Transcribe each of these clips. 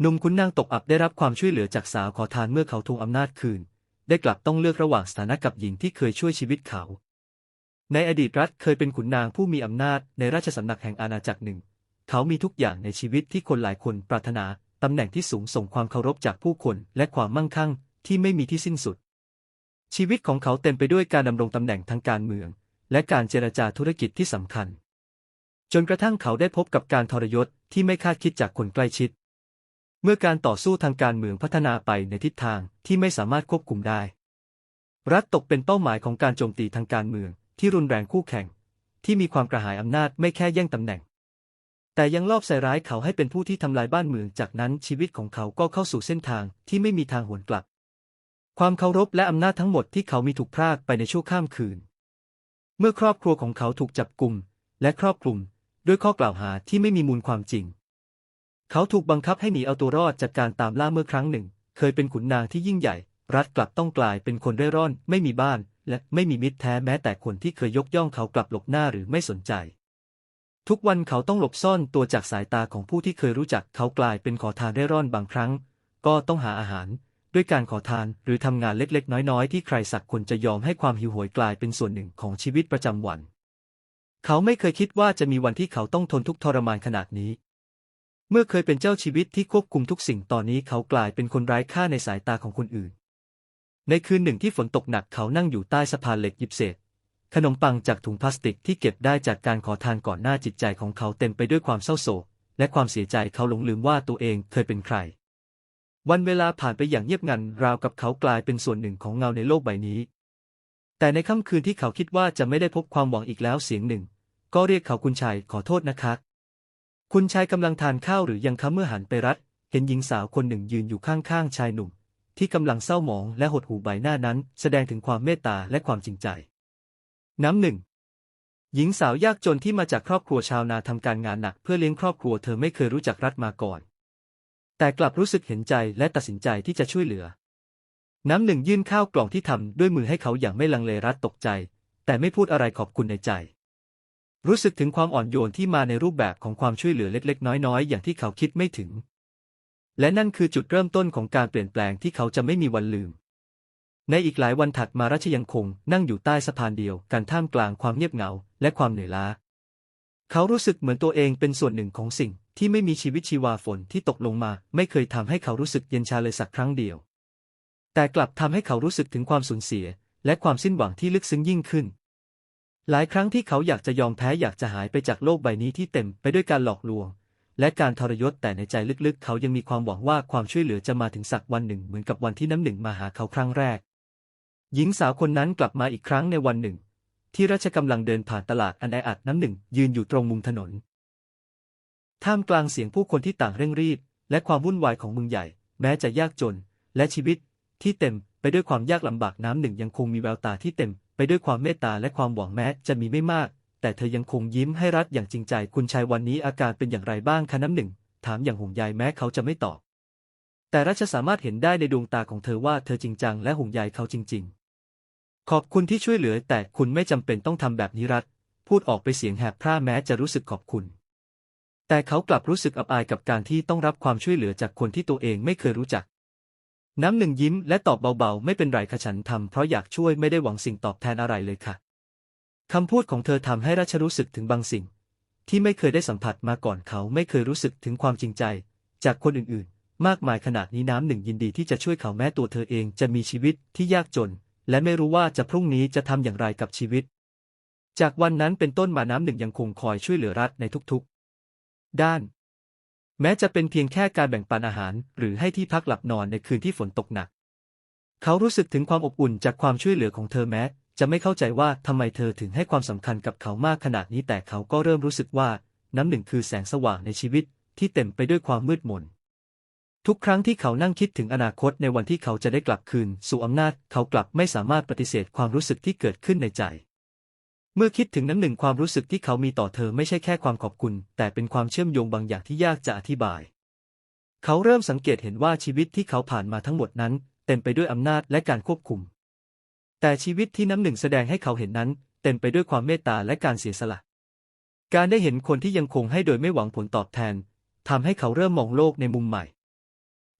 หนุ่มขุนนางตกอับได้รับความช่วยเหลือจากสาวขอทานเมื่อเขาทวงอำนาจคืน ได้กลับต้องเลือกระหว่างสถานะกับหญิงที่เคยช่วยชีวิตเขา ในอดีตรัฐเคยเป็นขุนนางผู้มีอำนาจในราชสำนักแห่งอาณาจักรหนึ่ง เขามีทุกอย่างในชีวิตที่คนหลายคนปรารถนาตำแหน่งที่สูงส่งความเคารพจากผู้คนและความมั่งคั่งที่ไม่มีที่สิ้นสุด ชีวิตของเขาเต็มไปด้วยการดำรงตำแหน่งทางการเมือง และการเจรจาธุรกิจที่สำคัญ จนกระทั่งเขาได้พบกับการทรยศที่ไม่คาดคิดจากคนใกล้ชิด เมื่อการต่อสู้ทางการเมืองพัฒนาไปในทิศทางที่ไม่สามารถควบคุมได้ รัฐตกเป็นเป้าหมายของการโจมตีทางการเมืองที่รุนแรงคู่แข่ง ที่มีความกระหายอำนาจไม่แค่แย่งตำแหน่ง แต่ยังลอบใส่ร้ายเขาให้เป็นผู้ที่ทำลายบ้านเมือง จากนั้นชีวิตของเขาก็เข้าสู่เส้นทางที่ไม่มีทางหวนกลับ ความเคารพและอำนาจทั้งหมดที่เขามีถูกพรากไปในชั่วข้ามคืน เมื่อครอบครัวของเขาถูกจับกลุ่มและครอบคลุมด้วยข้อกล่าวหาที่ไม่มีมูลความจริง เขาถูกบังคับให้หนีเอาตัวรอดจากการตามล่าเมื่อครั้งหนึ่ง เคยเป็นขุนนางที่ยิ่งใหญ่ รัฐกลับต้องกลายเป็นคนเร่ร่อน ไม่มีบ้าน และไม่มีมิตรแท้แม้แต่คนที่เคยยกย่องเขากลับหลบหน้าหรือไม่สนใจ ทุกวันเขาต้องหลบซ่อนตัวจากสายตาของผู้ที่เคยรู้จักเขากลายเป็นขอทานเร่ร่อนบางครั้ง ก็ต้องหาอาหาร ด้วยการขอทานหรือทำงานเล็กๆ น้อยๆ ที่ใครสักคนจะยอมให้ความหิวโหยกลายเป็นส่วนหนึ่งของชีวิตประจำวัน เขาไม่เคยคิดว่าจะมีวันที่เขาต้องทนทุกข์ทรมานขนาดนี้ เมื่อเคยเป็นเจ้าชีวิตที่ควบคุมทุกสิ่งตอนนี้เขากลายเป็นคนร้ายค่าในสายตาของคนอื่น ในคืนหนึ่งที่ฝนตกหนักเขานั่งอยู่ใต้สะพานเหล็กยิบเศษ ขนมปังจากถุงพลาสติกที่เก็บได้จากการขอทานก่อนหน้าจิตใจของเขาเต็มไปด้วยความเศร้าโศก และความเสียใจเขาหลงลืมว่าตัวเองเคยเป็นใคร วันเวลาผ่านไปอย่างเงียบงันราวกับเขากลายเป็นส่วนหนึ่งของเงาในโลกใบนี้ แต่ในค่ำคืนที่เขาคิดว่าจะไม่ได้พบความหวังอีกแล้วเสียงหนึ่ง ก็เรียกเขาคุณชายขอโทษนะคะ คุณชายกำลังทานข้าวหรือยังคะเมื่อหันไปรัด เห็นหญิงสาวคนหนึ่งยืนอยู่ข้างๆชายหนุ่ม ที่กำลังเศร้าหมองและหดหู่ใบหน้านั้น แสดงถึงความเมตตาและความจริงใจ น้ำหนึ่งหญิงสาวยากจนที่มาจากครอบครัวชาวนาทำการงานหนักเพื่อเลี้ยงครอบครัวเธอไม่เคยรู้จักรัฐมาก่อน แต่กลับรู้สึกเห็นใจและตัดสินใจที่จะช่วยเหลือ น้ำหนึ่งยื่นข้าวกล่องที่ทำด้วยมือให้เขาอย่างไม่ลังเลรัดตกใจ แต่ไม่พูดอะไรขอบคุณในใจ รู้สึกถึงความอ่อนโยนที่มาในรูปแบบของความช่วยเหลือเล็กๆ น้อยๆ อย่างที่เขาคิดไม่ถึง และนั่นคือจุดเริ่มต้นของการเปลี่ยนแปลงที่เขาจะไม่มีวันลืม ในอีกหลายวันถัดมารัชยังคงนั่งอยู่ใต้สะพานเดียวกันท่ามกลางความเงียบเหงา และความเหนื่อยล้า เขารู้สึกเหมือนตัวเองเป็นส่วนหนึ่งของสิ่งที่ไม่มีชีวิตชีวาฝนที่ตกลงมา ไม่เคยทำให้เขารู้สึกเย็นชาเลยสักครั้งเดียว แต่กลับทำให้เขารู้สึกถึงความสูญเสีย และความสิ้นหวังที่ลึกซึ้งยิ่งขึ้น หลายครั้งที่เขาอยากจะยอมแพ้อยากจะหายไปจากโลกใบนี้ที่เต็มไปด้วยการหลอกลวง และการทรยศแต่ในใจลึกๆ เขายังมีความหวังว่าความช่วยเหลือจะมาถึงสักวันหนึ่งเหมือนกับวันที่น้ำหนึ่งมาหาเขาครั้งแรก หญิงสาวคนนั้นกลับมาอีกครั้งในวันหนึ่ง ที่ราชกำลังเดินผ่านตลาดอันแออัดน้ำหนึ่ง ยืนอยู่ตรงมุมถนน ท่ามกลางเสียงผู้คนที่ต่างเร่งรีบ และความวุ่นวายของเมืองใหญ่ แม้จะยากจน และชีวิตที่เต็มไปด้วยความยากลำบากน้ำหนึ่งยังคงมีแววตาที่เต็ม ไปด้วยความเมตตาและความหวังแม้จะมีไม่มาก แต่เธอยังคงยิ้มให้รัฐอย่างจริงใจคุณชายวันนี้อาการเป็นอย่างไรบ้างคะน้ำหนึ่ง ถามอย่างห่วงใยแม้เขาจะไม่ตอบ แต่รัชสามารถเห็นได้ในดวงตาของเธอว่าเธอจริงจังและห่วงใยเขาจริง ๆ ขอบคุณที่ช่วยเหลือ แต่คุณไม่จำเป็นต้องทำแบบนี้รัฐ พูดออกไปเสียงแหบพร่าแม้จะรู้สึกขอบคุณ แต่เขากลับรู้สึกอับอายกับการที่ต้องรับความช่วยเหลือจากคนที่ตัวเองไม่เคยรู้จัก น้ำหนึ่งยิ้มและตอบเบาๆ ไม่เป็นไรค่ะฉันทำเพราะอยากช่วยไม่ได้หวังสิ่งตอบแทนอะไรเลยค่ะคำพูดของเธอทำให้ราชรู้สึกถึงบางสิ่ง ที่ไม่เคยได้สัมผัสมาก่อนเขาไม่เคยรู้สึกถึงความจริงใจ จากคนอื่นๆ มากมายขนาดนี้น้ำหนึ่งยินดีที่จะช่วยเขาแม้ตัวเธอเองจะมีชีวิตที่ยากจน และไม่รู้ว่าจะพรุ่งนี้จะทำอย่างไรกับชีวิต จากวันนั้นเป็นต้นมาน้ำหนึ่งยังคงคอยช่วยเหลือรัฐในทุกๆ ด้าน แม้จะเป็นเพียงแค่การแบ่งปันอาหาร หรือให้ที่พักหลับนอนในคืนที่ฝนตกหนัก เขารู้สึกถึงความอบอุ่นจากความช่วยเหลือของเธอแม้ จะไม่เข้าใจว่าทำไมเธอถึงให้ความสำคัญกับเขามากขนาดนี้แต่เขาก็เริ่มรู้สึกว่า น้ำหนึ่งคือแสงสว่างในชีวิตที่เต็มไปด้วยความมืดมน ทุกครั้งที่เขานั่งคิดถึงอนาคตในวันที่เขาจะได้กลับคืน สู่อำนาจ เขากลับไม่สามารถปฏิเสธความรู้สึกที่เกิดขึ้นในใจ เมื่อคิดถึงน้ำหนึ่งความรู้สึกที่เขามีต่อเธอไม่ใช่แค่ความขอบคุณ แต่เป็นความเชื่อมโยงบางอย่างที่ยากจะอธิบาย เขาเริ่มสังเกตเห็นว่าชีวิตที่เขาผ่านมาทั้งหมดนั้น เต็มไปด้วยอำนาจและการควบคุม แต่ชีวิตที่น้ำหนึ่งแสดงให้เขาเห็นนั้น เต็มไปด้วยความเมตตาและการเสียสละ การได้เห็นคนที่ยังคงให้โดยไม่หวังผลตอบแทนทำให้เขาเริ่มมองโลกในมุมใหม่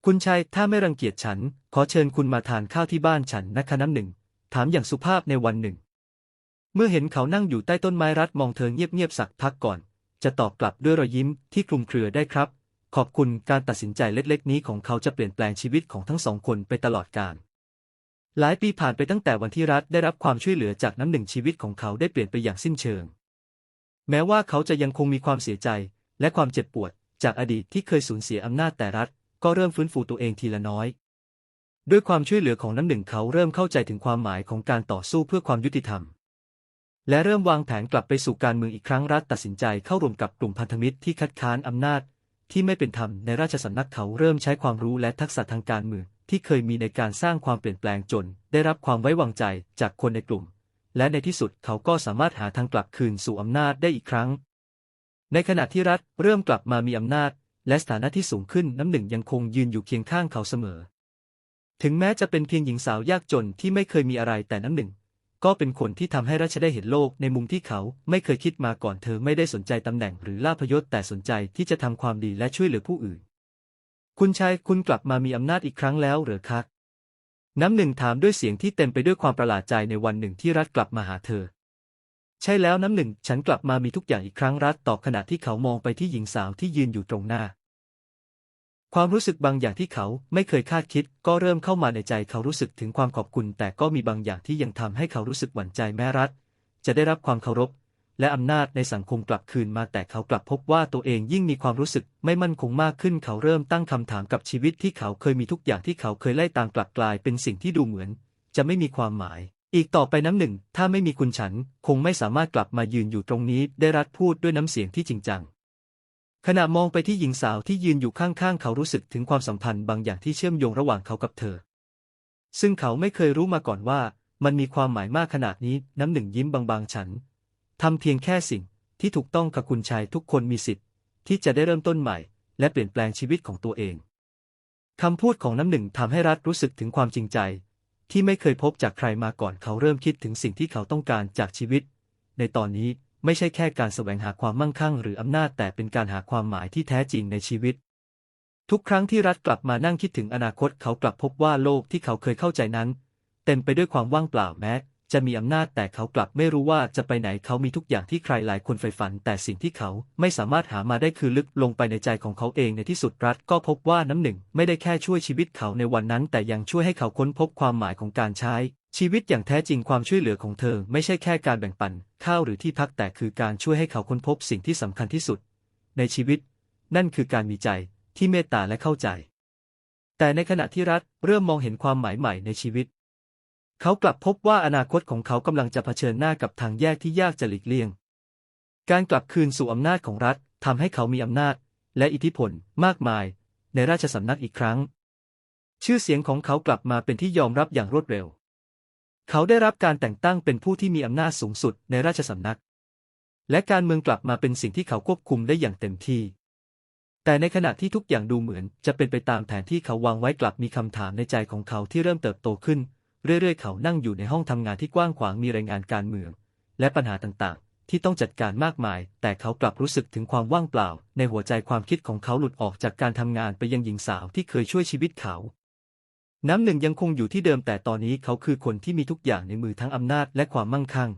คุณชายถ้าไม่รังเกียจฉัน ขอเชิญคุณมาทานข้าวที่บ้านฉันนะคะน้ำหนึ่ง ถามอย่างสุภาพในวันหนึ่ง เมื่อเห็นเขานั่งอยู่ใต้ต้นไม้รัดมองเธอเงียบๆสักพักก่อน จะตอบกลับด้วยรอยยิ้มที่คลุมเครือได้ครับ ขอบคุณการตัดสินใจเล็กๆ นี้ของเขาจะเปลี่ยนแปลงชีวิตของทั้งสองคนไปตลอดกาลหลายปีผ่านไปตั้งแต่วันที่รัฐได้รับความช่วยเหลือจากน้ำหนึ่งชีวิตของเขาได้เปลี่ยนไปอย่างสิ้นเชิง แม้ว่าเขาจะยังคงมีความเสียใจ และความเจ็บปวด จากอดีตที่เคยสูญเสียอำนาจแต่รัฐ ก็เริ่มฟื้นฟูตัวเองทีละน้อย ด้วยความช่วยเหลือของน้ำหนึ่งเขาเริ่มเข้าใจถึงความหมายของการต่อสู้เพื่อความยุติธรรม และเริ่มวางแผนกลับไปสู่การเมืองอีกครั้งรัฐตัดสินใจเข้าร่วมกับกลุ่มพันธมิตรที่คัดค้านอำนาจ ที่ไม่เป็นธรรมในราชสำนักเขาเริ่มใช้ความรู้และทักษะทางการเมืองที่เคยมีในการสร้างความเปลี่ยนแปลงจน ได้รับความไว้วางใจจากคนในกลุ่ม และในที่สุดเขาก็สามารถหาทางกลับคืนสู่อำนาจได้อีกครั้ง ในขณะที่รัฐเริ่มกลับมามีอำนาจ และสถานะที่สูงขึ้นน้ำหนึ่งยังคงยืนอยู่เคียงข้างเขาเสมอ ถึงแม้จะเป็นเพียงหญิงสาวยากจนที่ไม่เคยมีอะไรแต่น้ำหนึ่ง ก็เป็นคนที่ทำให้รัชได้เห็นโลกในมุมที่เขาไม่เคยคิดมาก่อนเธอไม่ได้สนใจตำแหน่งหรือลาภยศแต่สนใจที่จะทำความดีและช่วยเหลือผู้อื่น คุณชายคุณกลับมามีอำนาจอีกครั้งแล้วหรือคะน้ำหนึ่งถามด้วยเสียงที่เต็มไปด้วยความประหลาดใจในวันหนึ่งที่รัฐกลับมาหาเธอ ใช่แล้วน้ำหนึ่ง ฉันกลับมามีทุกอย่างอีกครั้งรัฐตอบขณะที่เขามองไปที่หญิงสาวที่ยืนอยู่ตรงหน้า ความรู้สึกบางอย่างที่เขาไม่เคยคาดคิด ก็เริ่มเข้ามาในใจเขารู้สึกถึงความขอบคุณ แต่ก็มีบางอย่างที่ยังทำให้เขารู้สึกหวั่นใจแม้รัฐ จะได้รับความเคารพ และอำนาจในสังคมกลับคืนมาแต่เขากลับพบว่าตัวเองยิ่งมีความรู้สึกไม่มั่นคงมากขึ้น เขาเริ่มตั้งคำถามกับชีวิตที่เขาเคยมีทุกอย่างที่เขาเคยไล่ตามกลับกลายเป็นสิ่งที่ดูเหมือน จะไม่มีความหมาย อีกต่อไปน้ำหนึ่ง ถ้าไม่มีคุณฉัน คงไม่สามารถกลับมายืนอยู่ตรงนี้ ได้รัฐพูดด้วยน้ำเสียงที่จริงจัง ขณะมองไปที่หญิงสาวที่ยืนอยู่ข้างๆ เขารู้สึกถึงความสัมพันธ์บางอย่างที่เชื่อมโยงระหว่างเขากับเธอ ซึ่งเขาไม่เคยรู้มาก่อนว่า มันมีความหมายมากขนาดนี้น้ำหนึ่งยิ้มบางๆ ฉันทำเพียงแค่สิ่งที่ถูกต้องกับคุณชายทุกคนมีสิทธิ์ ที่จะได้เริ่มต้นใหม่ และเปลี่ยนแปลงชีวิตของตัวเองคำพูดของน้ำหนึ่งทำให้รัฐรู้สึกถึงความจริงใจ ที่ไม่เคยพบจากใครมาก่อนเขาเริ่มคิดถึงสิ่งที่เขาต้องการจากชีวิต ในตอนนี้ ไม่ใช่แค่การแสวงหาความมั่งคั่งหรืออำนาจแต่เป็นการหาความหมายที่แท้จริงในชีวิต ทุกครั้งที่รัฐกลับมานั่งคิดถึงอนาคตเขากลับพบว่าโลกที่เขาเคยเข้าใจนั้น เต็มไปด้วยความว่างเปล่าแม้ จะมีอำนาจแต่เขากลับไม่รู้ว่าจะไปไหนเขามีทุกอย่างที่ใครหลายคนใฝ่ฝัน แต่สิ่งที่เขาไม่สามารถหามาได้คือลึกลงไปในใจของเขาเองในที่สุดรัฐก็พบว่าน้ำหนึ่ง ไม่ได้แค่ช่วยชีวิตเขาในวันนั้น แต่ยังช่วยให้เขาค้นพบความหมายของการใช้ ชีวิตอย่างแท้จริงความช่วยเหลือของเธอ ไม่ใช่แค่การแบ่งปันข้าวหรือที่พักแต่คือการช่วยให้เขาค้นพบสิ่งที่สำคัญที่สุด ในชีวิต นั่นคือการมีใจที่เมตตาและเข้าใจ แต่ในขณะที่รัฐเริ่มมองเห็นความหมายใหม่ในชีวิต เขากลับพบว่าอนาคตของเขากำลังจะเผชิญหน้ากับทางแยกที่ยากจะหลีกเลี่ยง การกลับคืนสู่อำนาจของรัฐทำให้เขามีอำนาจ และอิทธิพลมากมาย ในราชสำนักอีกครั้ง ชื่อเสียงของเขากลับมาเป็นที่ยอมรับอย่างรวดเร็ว เขาได้รับการแต่งตั้งเป็นผู้ที่มีอำนาจสูงสุดในราชสำนัก และการเมืองกลับมาเป็นสิ่งที่เขาควบคุมได้อย่างเต็มที่ แต่ในขณะที่ทุกอย่างดูเหมือนจะเป็นไปตามแผนที่เขาวางไว้กลับมีคำถามในใจของเขาที่เริ่มเติบโตขึ้น เรื่อยๆ เขานั่งอยู่ในห้องทำงานที่กว้างขวางมีรายงานการเมือง และปัญหาต่างๆ ที่ต้องจัดการมากมาย แต่เขากลับรู้สึกถึงความว่างเปล่า ในหัวใจความคิดของเขาหลุดออกจากการทำงานไปยังหญิงสาวที่เคยช่วยชีวิตเขา น้ำหนึ่งยังคงอยู่ที่เดิมแต่ตอนนี้เขาคือคนที่มีทุกอย่างในมือทั้งอำนาจและความมั่งคั่ง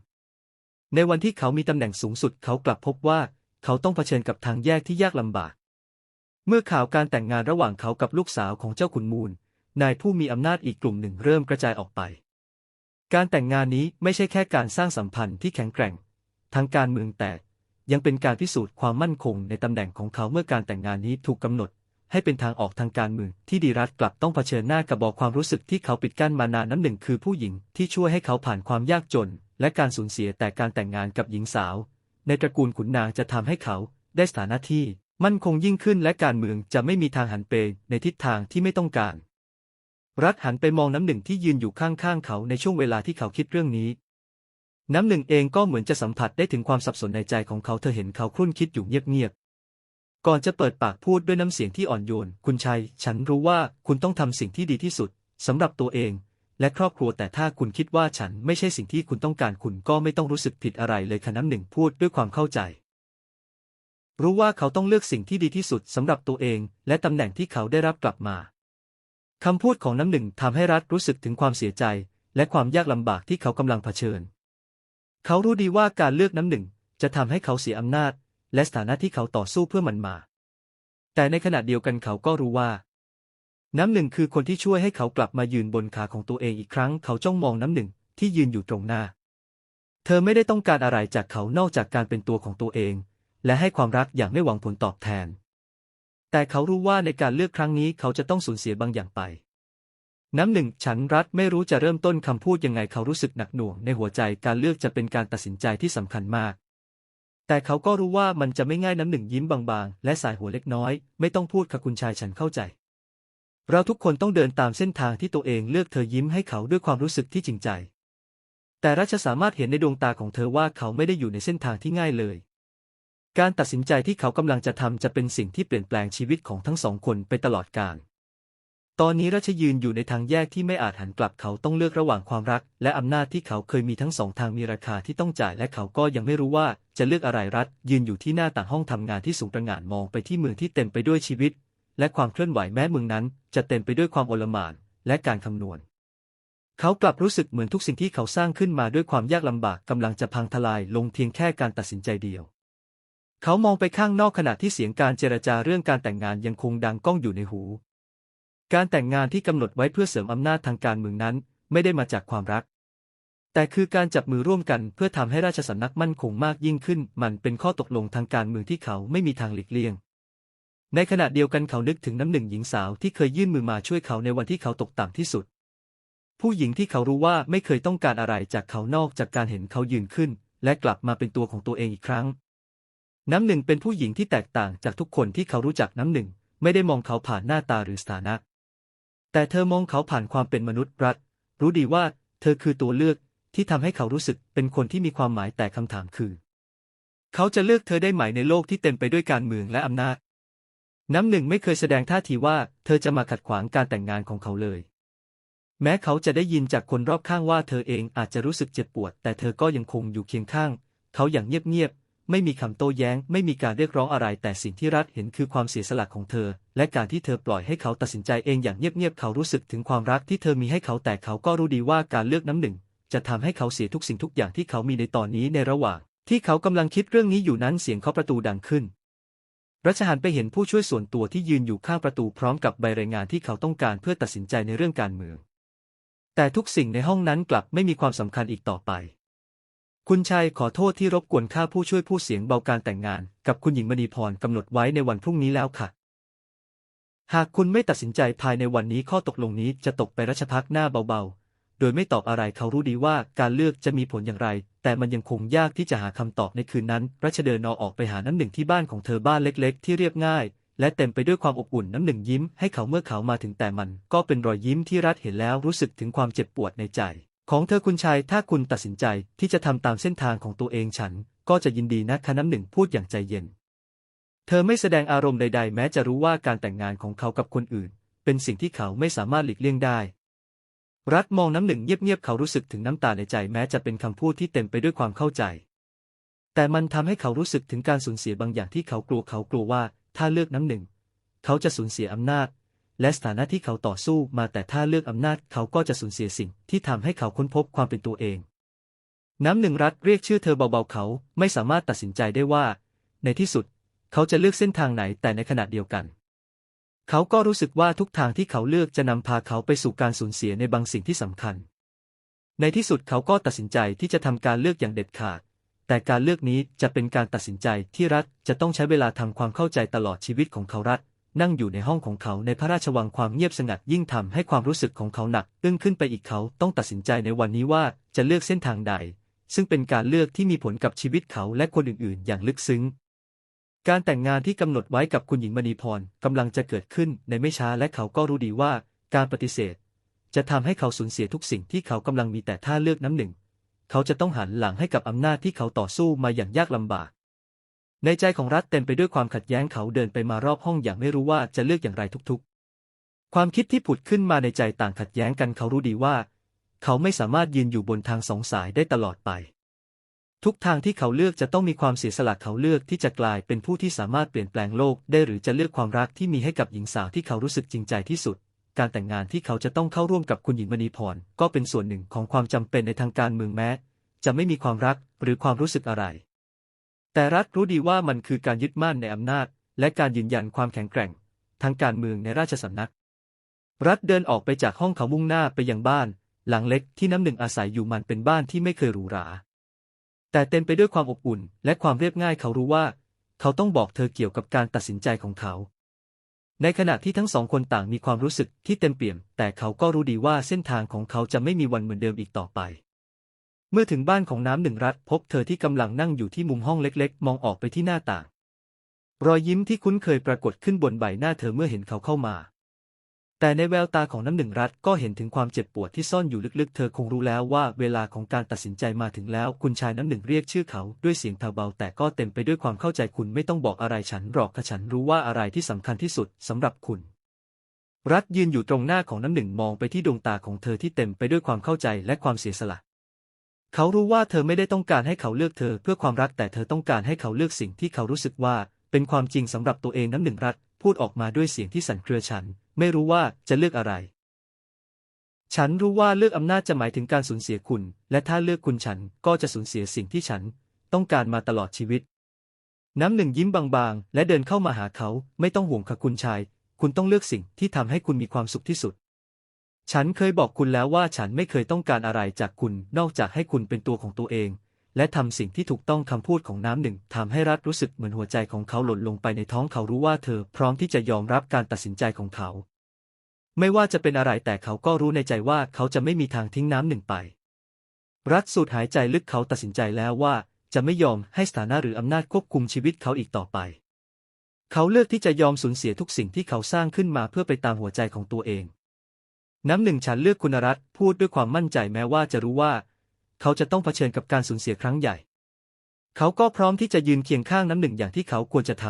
ในวันที่เขามีตำแหน่งสูงสุด เขากลับพบว่า เขาต้องเผชิญกับทางแยกที่ยากลำบาก เมื่อข่าวการแต่งงานระหว่างเขากับลูกสาวของเจ้าขุนมูล นายผู้มีอำนาจอีกกลุ่มหนึ่งเริ่มกระจายออกไป การแต่งงานนี้ไม่ใช่แค่การสร้างสัมพันธ์ที่แข็งแกร่ง ทางการเมืองแต่ยังเป็นการพิสูจน์ความมั่นคงในตำแหน่งของเขาเมื่อการแต่งงานนี้ถูกกำหนด ให้เป็นทางออกทางการเมืองที่ดีรัฐกลับต้องเผชิญหน้ากับบอกความรู้สึกที่เขาปิดกั้นมานานน้ำหนึ่งคือผู้หญิงที่ช่วยให้เขาผ่านความยากจน และการสูญเสียแต่การแต่งงานกับหญิงสาว ในตระกูลขุนนางจะทำให้เขาได้สถานะที่มั่นคงยิ่งขึ้นและการเมืองจะไม่มีทางหันเปในทิศทางที่ไม่ต้องการ รัฐหันไปมองน้ำหนึ่งที่ยืนอยู่ข้างๆเขาในช่วงเวลาที่เขาคิดเรื่องนี้ น้ำหนึ่งเองก็เหมือนจะสัมผัสได้ถึงความสับสนในใจของเขาเธอเห็นเขาครุ่นคิดอยู่เงียบๆ ก่อนจะเปิดปากพูดด้วยน้ำเสียงที่อ่อนโยน คุณชัย ฉันรู้ว่าคุณต้องทำสิ่งที่ดีที่สุดสำหรับตัวเอง และครอบครัวแต่ถ้าคุณคิดว่าฉันไม่ใช่สิ่งที่คุณต้องการคุณก็ไม่ต้องรู้สึกผิดอะไรเลยค่ะน้ำหนึ่งพูดด้วยความเข้าใจ รู้ว่าเขาต้องเลือกสิ่งที่ดีที่สุดสำหรับตัวเอง และตำแหน่งที่เขาได้รับกลับมา คำพูดของน้ำหนึ่งทำให้รัฐรู้สึกถึงความเสียใจ และความยากลำบากที่เขากำลังเผชิญ เขารู้ดีว่าการเลือกน้ำหนึ่งจะทำให้เขาเสียอำนาจ และสถานะที่เขาต่อสู้เพื่อมันมา แต่ในขณะเดียวกันเขาก็รู้ว่า น้ำหนึ่งคือคนที่ช่วยให้เขากลับมายืนบนขาของตัวเองอีกครั้ง เขาจ้องมองน้ำหนึ่งที่ยืนอยู่ตรงหน้า เธอไม่ได้ต้องการอะไรจากเขานอกจากการเป็นตัวของตัวเอง และให้ความรักอย่างไม่หวังผลตอบแทน แต่เขารู้ว่าในการเลือกครั้งนี้เขาจะต้องสูญเสียบางอย่างไป น้ำหนึ่ง ฉันรัฐไม่รู้จะเริ่มต้นคำพูดยังไงเขารู้สึกหนักหน่วงในหัวใจการเลือกจะเป็นการตัดสินใจที่สำคัญมาก แต่เขาก็รู้ว่ามันจะไม่ง่ายน้ำหนึ่งยิ้มบางๆ และสายหัวเล็กน้อย ไม่ต้องพูดค่ะคุณชายฉันเข้าใจ เราทุกคนต้องเดินตามเส้นทางที่ตัวเองเลือกเธอยิ้มให้เขาด้วยความรู้สึกที่จริงใจ แต่รัชสามารถเห็นในดวงตาของเธอว่าเขาไม่ได้อยู่ในเส้นทางที่ง่ายเลย การตัดสินใจที่เขากำลังจะทำจะเป็นสิ่งที่เปลี่ยนแปลงชีวิตของทั้งสองคนไปตลอดกาลตอนนี้รัชยืนอยู่ในทางแยกที่ไม่อาจหันกลับเขาต้องเลือกระหว่างความรัก และอำนาจที่เขาเคยมีทั้งสองทางมีราคาที่ต้องจ่ายและเขาก็ยังไม่รู้ว่าจะเลือกอะไรรัฐ ยืนอยู่ที่หน้าต่างห้องทำงานที่สูงตระหง่านมองไปที่เมืองที่เต็มไปด้วยชีวิต และความเคลื่อนไหวแม้เมืองนั้น จะเต็มไปด้วยความโอลหม่านและการคำนวณ เขากลับรู้สึกเหมือนทุกสิ่งที่เขาสร้างขึ้นมาด้วยความยากลำบากกำลังจะพังทลายลงเพียงแค่การตัดสินใจเดียว เขามองไปข้างนอกขณะที่เสียงการเจรจาเรื่องการแต่งงานยังคงดังก้องอยู่ในหู การแต่งงานที่กำหนดไว้เพื่อเสริมอำนาจทางการเมืองนั้น ไม่ได้มาจากความรัก แต่คือการจับมือร่วมกันเพื่อทำให้ราชสำนักมั่นคงมากยิ่งขึ้น มันเป็นข้อตกลงทางการเมืองที่เขาไม่มีทางหลีกเลี่ยง ในขณะเดียวกันเขานึกถึงน้ำหนึ่งหญิงสาวที่เคยยื่นมือมาช่วยเขาในวันที่เขาตกต่ำที่สุด ผู้หญิงที่เขารู้ว่าไม่เคยต้องการอะไรจากเขานอกจากการเห็นเขายืนขึ้น และกลับมาเป็นตัวของตัวเองอีกครั้ง น้ำหนึ่งเป็นผู้หญิงที่แตกต่างจากทุกคนที่เขารู้จักน้ำหนึ่ง ไม่ได้มองเขาผ่านหน้าตาหรือสถานะ แต่เธอมองเขาผ่านความเป็นมนุษย์รัฐ รู้ดีว่า เธอคือตัวเลือกที่ทำให้เขารู้สึกเป็นคนที่มีความหมายแต่คำถามคือ เขาจะเลือกเธอได้ไหมในโลกที่เต็มไปด้วยการเมืองและอำนาจ น้ำหนึ่งไม่เคยแสดงท่าทีว่า เธอจะมาขัดขวางการแต่งงานของเขาเลย แม้เขาจะได้ยินจากคนรอบข้างว่าเธอเองอาจจะรู้สึกเจ็บปวด แต่เธอก็ยังคงอยู่เคียงข้าง เขาอย่างเงียบๆ ไม่มีคำโต้แย้ง ไม่มีการเรียกร้องอะไร แต่สิ่งที่รัฐเห็นคือความเสียสละของเธอ และการที่เธอปล่อยให้เขาตัดสินใจเองอย่างเงียบๆ เขารู้สึกถึงความรักที่เธอมีให้เขาแต่เขาก็รู้ดีว่าการเลือกน้ำหนึ่ง จะทำให้เขาเสียทุกสิ่งทุกอย่างที่เขามีในตอนนี้ในระหว่าง ที่เขากำลังคิดเรื่องนี้อยู่นั้นเสียงเคาะประตูดังขึ้น รัชหันไปเห็นผู้ช่วยส่วนตัวที่ยืนอยู่ข้างประตูพร้อมกับใบรายงานที่เขาต้องการเพื่อตัดสินใจในเรื่องการเมือง แต่ทุกสิ่งในห้องนั้นกลับไม่มีความสำคัญอีกต่อไป คุณชายขอโทษที่รบกวนข้าผู้ช่วยผู้เสียงเบาการแต่งงาน กับคุณหญิงมณีพรกำหนดไว้ในวันพรุ่งนี้แล้วค่ะ หากคุณไม่ตัดสินใจภายในวันนี้ข้อตกลงนี้จะตกไปรัชพักหน้าเบาๆ โดยไม่ตอบอะไรเขารู้ดีว่าการเลือกจะมีผลอย่างไร แต่มันยังคงยากที่จะหาคำตอบในคืนนั้น รัชเดินนอออกไปหาน้ำหนึ่งที่บ้านของเธอบ้านเล็กๆ ที่เรียบง่าย และเต็มไปด้วยความอบอุ่นน้ำหนึ่งยิ้มให้เขาเมื่อเขามาถึงแต่มัน ก็เป็นรอยยิ้มที่รัฐเห็นแล้วรู้สึกถึงความเจ็บปวดในใจ ของเธอคุณชายถ้าคุณตัดสินใจที่จะทำตามเส้นทางของตัวเองฉัน ก็จะยินดีนะคะน้ำหนึ่งพูดอย่างใจเย็น เธอไม่แสดงอารมณ์ใด ๆ แม้จะรู้ว่าการแต่งงานของเขากับคนอื่น เป็นสิ่งที่เขาไม่สามารถหลีกเลี่ยงได้ รัฐมองน้ำหนึ่งเงียบๆเขารู้สึกถึงน้ำตาในใจแม้จะเป็นคำพูดที่เต็มไปด้วยความเข้าใจ แต่มันทำให้เขารู้สึกถึงการสูญเสียบางอย่างที่เขากลัวเขากลัวว่า ถ้าเลือกน้ำหนึ่ง เขาจะสูญเสียอำนาจ และสถานะที่เขาต่อสู้มาแต่ถ้าเลือกอำนาจเขาก็จะสูญเสียสิ่งที่ทำให้เขาค้นพบความเป็นตัวเอง น้ำหนึ่งรัฐเรียกชื่อเธอเบาๆเขาไม่สามารถตัดสินใจได้ว่า ในที่สุด เขาจะเลือกเส้นทางไหนแต่ในขณะเดียวกัน เขาก็รู้สึกว่าทุกทางที่เขาเลือกจะนำพาเขาไปสู่การสูญเสียในบางสิ่งที่สำคัญ ในที่สุดเขาก็ตัดสินใจที่จะทำการเลือกอย่างเด็ดขาดแต่การเลือกนี้จะเป็นการตัดสินใจที่รัฐจะต้องใช้เวลาทำความเข้าใจตลอดชีวิตของเขารัฐ นั่งอยู่ในห้องของเขาในพระราชวังความเงียบสงัดยิ่งทำให้ความรู้สึกของเขาหนักอึ้งขึ้นไปอีกเขาต้องตัดสินใจในวันนี้ว่าจะเลือกเส้นทางใด ซึ่งเป็นการเลือกที่มีผลกับชีวิตเขาและคนอื่นๆ อย่างลึกซึ้ง การแต่งงานที่กำหนดไว้กับคุณหญิงมณีพรกำลังจะเกิดขึ้นในไม่ช้าและเขาก็รู้ดีว่า การปฏิเสธ จะทำให้เขาสูญเสียทุกสิ่งที่เขากำลังมีแต่ถ้าเลือกน้ำหนึ่ง เขาจะต้องหันหลังให้กับอำนาจที่เขาต่อสู้มาอย่างยากลำบาก ในใจของรัฐเต็มไปด้วยความขัดแย้งเขาเดินไปมารอบห้องอย่างไม่รู้ว่าจะเลือกอย่างไรทุกๆ ความคิดที่ผุดขึ้นมาในใจต่างขัดแย้งกันเขารู้ดีว่า เขาไม่สามารถยืนอยู่บนทางสองสายได้ตลอดไป ทุกทางที่เขาเลือกจะต้องมีความเสียสละเขาเลือกที่จะกลายเป็นผู้ที่สามารถเปลี่ยนแปลงโลกได้หรือจะเลือกความรักที่มีให้กับหญิงสาวที่เขารู้สึกจริงใจที่สุด การแต่งงานที่เขาจะต้องเข้าร่วมกับคุณหญิงมณีพรก็เป็นส่วนหนึ่งของความจำเป็นในทางการเมืองแม้ จะไม่มีความรักหรือความรู้สึกอะไร แต่รัฐรู้ดีว่ามันคือการยึดมั่นในอำนาจ และการยืนยันความแข็งแกร่ง ทางการเมืองในราชสำนัก รัฐเดินออกไปจากห้องเขามุ่งหน้าไปยังบ้าน หลังเล็กที่น้ำหนึ่งอาศัยอยู่มันเป็นบ้านที่ไม่เคยหรูหรา แต่เต็มไปด้วยความอบอุ่น และความเรียบง่ายเขารู้ว่า เขาต้องบอกเธอเกี่ยวกับการตัดสินใจของเขา ในขณะที่ทั้งสองคนต่างมีความรู้สึกที่เต็มเปี่ยม แต่เขาก็รู้ดีว่าเส้นทางของเขาจะไม่มีวันเหมือนเดิมอีกต่อไป มื่อถึงบ้านของน้ำหนึ่งรัฐพบเธอที่กำลังนั่งอยู่ที่มุมห้องเล็กๆ มองออกไปที่หน้าต่าง รอยยิ้มที่คุ้นเคยปรากฏขึ้นบนใบหน้าเธอเมื่อเห็นเขาเข้ามา แต่ในแววตาของน้ำหนึ่งรัฐก็เห็นถึงความเจ็บปวดที่ซ่อนอยู่ลึกๆ เธอคงรู้แล้วว่าเวลาของการตัดสินใจมาถึงแล้ว คุณชายน้ำหนึ่งเรียกชื่อเขาด้วยเสียงเบาๆแต่ก็เต็มไปด้วยความเข้าใจคุณไม่ต้องบอกอะไรฉันหรอกถ้าฉันรู้ว่าอะไรที่สำคัญที่สุดสำหรับคุณรัฐยืนอยู่ตรงหน้าของน้ำหนึ่งมองไปที่ดวงตาของเธอที่เต็มไปด้วยความเข้าใจและความเสียสละ เขารู้ว่าเธอไม่ได้ต้องการให้เขาเลือกเธอเพื่อความรักแต่เธอต้องการให้เขาเลือกสิ่งที่เขารู้สึกว่า เป็นความจริงสำหรับตัวเองน้ำหนึ่งรัฐพูดออกมาด้วยเสียงที่สั่นเครือฉัน ไม่รู้ว่าจะเลือกอะไร ฉันรู้ว่าเลือกอำนาจจะหมายถึงการสูญเสียคุณ และถ้าเลือกคุณฉันก็จะสูญเสียสิ่งที่ฉัน ต้องการมาตลอดชีวิต น้ำหนึ่งยิ้มบางๆ และเดินเข้ามาหาเขา ไม่ต้องห่วงค่ะคุณชาย คุณต้องเลือกสิ่งที่ทำให้คุณมีความสุขที่สุด ฉันเคยบอกคุณแล้วว่าฉันไม่เคยต้องการอะไรจากคุณนอกจากให้คุณเป็นตัวของตัวเอง และทำสิ่งที่ถูกต้องคำพูดของน้ำหนึ่งทำให้รัฐรู้สึกเหมือนหัวใจของเขาหล่นลงไปในท้องเขารู้ว่าเธอพร้อมที่จะยอมรับการตัดสินใจของเขา ไม่ว่าจะเป็นอะไรแต่เขาก็รู้ในใจว่าเขาจะไม่มีทางทิ้งน้ำหนึ่งไป รัฐสูดหายใจลึกเขาตัดสินใจแล้วว่าจะไม่ยอมให้สถานะหรืออำนาจควบคุมชีวิตเขาอีกต่อไป เขาเลือกที่จะยอมสูญเสียทุกสิ่งที่เขาสร้างขึ้นมาเพื่อไปตามหัวใจของตัวเอง น้ำหนึ่งฉันเลือกคุณรัฐพูดด้วยความมั่นใจแม้ว่าจะรู้ว่า เขาจะต้องเผชิญกับการสูญเสียครั้งใหญ่ เขาก็พร้อมที่จะยืนเคียงข้างน้ำหนึ่งอย่างที่เขาควรจะท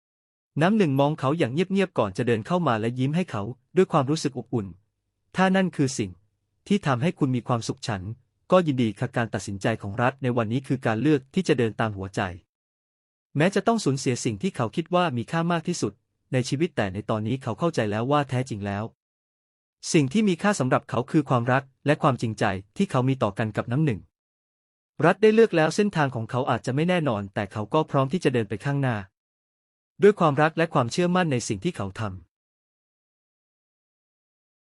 ำน้ำหนึ่งมองเขาอย่างเงียบๆก่อนจะเดินเข้ามาและยิ้มให้เขาด้วยความรู้สึกอบอุ่น ถ้านั่นคือสิ่งที่ทำให้คุณมีความสุขฉัน ก็ยินดีค่ะการตัดสินใจของรัฐในวันนี้คือการเลือกที่จะเดินตามหัวใจ แม้จะต้องสูญเสียสิ่งที่เขาคิดว่ามีค่ามากที่สุด ในชีวิตแต่ในตอนนี้เขาเข้าใจแล้วว่าแท้จริงแล้ว สิ่งที่มีค่าสำหรับเขาคือความรักและความจริงใจที่เขามีต่อกันกับน้ำหนึ่ง รัฐได้เลือกแล้วเส้นทางของเขาอาจจะไม่แน่นอน แต่เขาก็พร้อมที่จะเดินไปข้างหน้า ด้วยความรักและความเชื่อมั่นในสิ่งที่เขาทำ